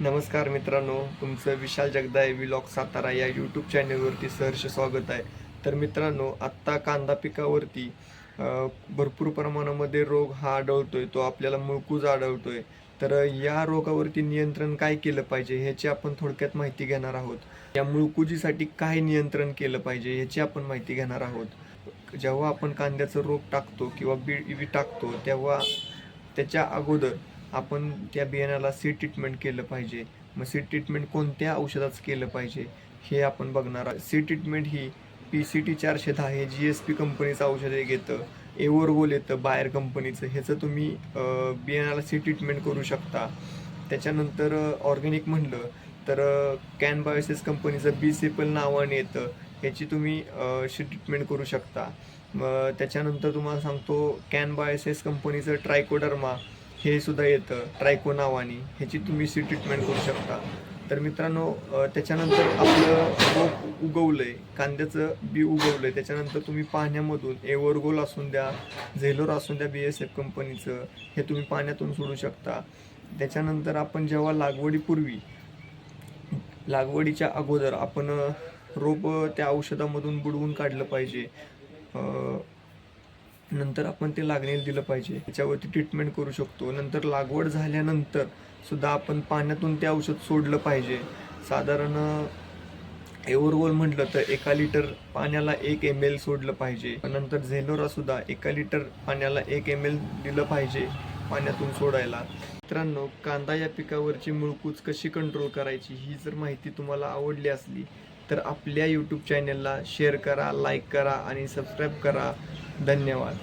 नमस्कार मित्रांनो तुमचं विशाल जगदाय विलॉग सातारा या यूट्यूब चॅनलवरती सहर्ष स्वागत आहे. तर मित्रांनो आत्ता कांदा पिकावरती भरपूर प्रमाणामध्ये रोग हा आढळतोय तो आपल्याला मुळकूज आढळतोय. तर या रोगावरती नियंत्रण काय केलं पाहिजे ह्याची आपण थोडक्यात माहिती घेणार आहोत. या मुळकुजीसाठी काय नियंत्रण केलं पाहिजे ह्याची आपण माहिती घेणार आहोत. जेव्हा आपण कांद्याचं रोग टाकतो किंवा बी बी टाकतो तेव्हा त्याच्या अगोदर आपण त्या बियाण्याला सी ट्रीटमेंट केलं पाहिजे. मग सी ट्रीटमेंट कोणत्या औषधाचं केलं पाहिजे हे आपण बघणार आहोत. सी ट्रीटमेंट ही पी सी टी चारशे दहा हे जी एस पी कंपनीचं औषध एक येतं एवरगोल येतं बाहेर कंपनीचं ह्याचं तुम्ही बियाण्याला सी ट्रीटमेंट करू शकता. त्याच्यानंतर ऑर्गॅनिक म्हणलं तर कॅन बायोसिस कंपनीचं बी सेपल नावाने येतं. ह्याची तुम्ही सी ट्रीटमेंट करू शकता. मग त्याच्यानंतर तुम्हाला सांगतो कॅन बायोसिस कंपनीचं ट्रायकोडर्मा हे सुद्धा येतं ट्रायको नावाने ह्याची तुम्ही सी ट्रीटमेंट करू शकता. तर मित्रांनो त्याच्यानंतर आपलं रोप उगवलंय कांद्याचं बी उगवलंय. त्याच्यानंतर तुम्ही पाण्यामधून एवरगोल असून द्या झेलोर असून द्या बी एस एफ कंपनीचं हे तुम्ही पाण्यातून सोडू शकता. त्याच्यानंतर आपण जेव्हा लागवडीपूर्वी लागवडीच्या अगोदर आपण रोप त्या औषधामधून बुडवून काढलं पाहिजे नंतर आपण ते लागणीला दिलं पाहिजे. त्याच्यावरती ट्रीटमेंट करू शकतो. नंतर लागवड झाल्यानंतर सुद्धा आपण पाण्यातून ते औषध सोडलं पाहिजे. साधारण एवरवोल म्हटलं तर एका लिटर पाण्याला एक एम एल सोडलं पाहिजे. नंतर झेलोरा सुद्धा एका लिटर पाण्याला एक एम एल दिलं पाहिजे. पाण्यातून सोडायला. मित्रांनो कांदा या पिकावरची मुळकूच कशी कंट्रोल करायची ही जर माहिती तुम्हाला आवडली असली तर आपल्या यूट्यूब चॅनलला शेअर करा लाईक करा आणि सबस्क्राईब करा. धन्यवाद.